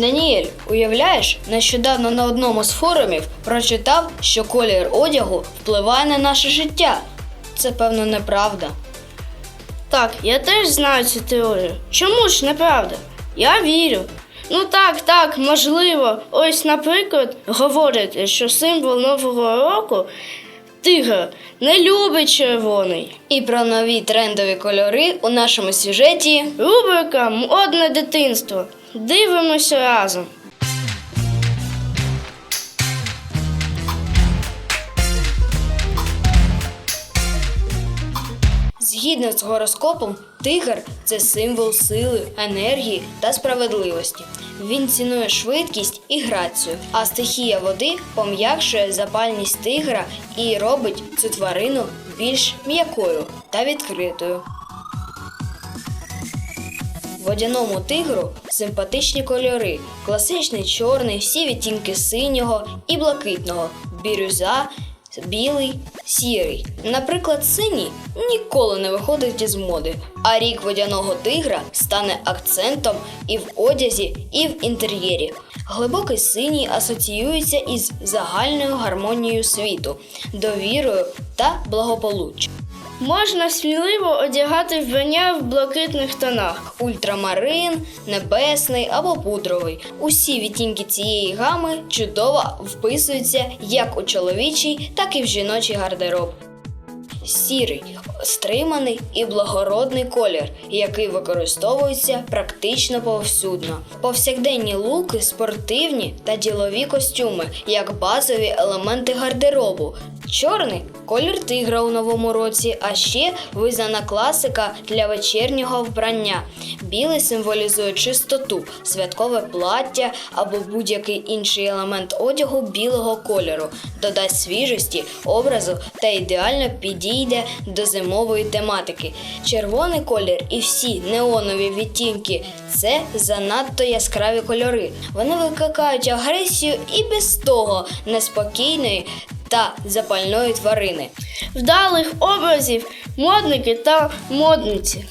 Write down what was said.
Даніель, уявляєш, нещодавно на одному з форумів прочитав, що колір одягу впливає на наше життя. Це певно неправда. Так, я теж знаю цю теорію. Чому ж неправда? Я вірю. Ну так, так, можливо. Ось, наприклад, говорять, що символ Нового року тигр не любить червоний. І про нові трендові кольори у нашому сюжеті Рубрика Модне дитинство. Дивимося разом. Згідно з гороскопом, тигр це символ сили, енергії та справедливості. Він цінує швидкість і грацію, а стихія води пом'якшує запальність тигра і робить цю тварину більш м'якою та відкритою. Водяному тигру симпатичні кольори: класичний чорний, всі відтінки синього і блакитного, бірюза, білий, сірий. Наприклад, синій ніколи не виходить із моди, а рік водяного тигра стане акцентом і в одязі, і в інтер'єрі. Глибокий синій асоціюється із загальною гармонією світу, довірою та благополуччям. Можна сміливо одягати вбрання в блакитних тонах. Ультрамарин, небесний або пудровий. Усі відтінки цієї гами чудово вписуються як у чоловічий, так і в жіночий гардероб. Сірий стриманий і благородний колір, який використовується практично повсюдно. Повсякденні луки, спортивні та ділові костюми, як базові елементи гардеробу. Чорний колір тигра у новому році, а ще визнана класика для вечірнього вбрання. Білий символізує чистоту, святкове плаття або будь-який інший елемент одягу білого кольору, додасть свіжості, образу та ідеально підійде до зимової тематики. Червоний колір і всі неонові відтінки це занадто яскраві кольори. Вони викликають агресію і без того неспокійної та запальної тварини. Вдалих образів модники та модниці.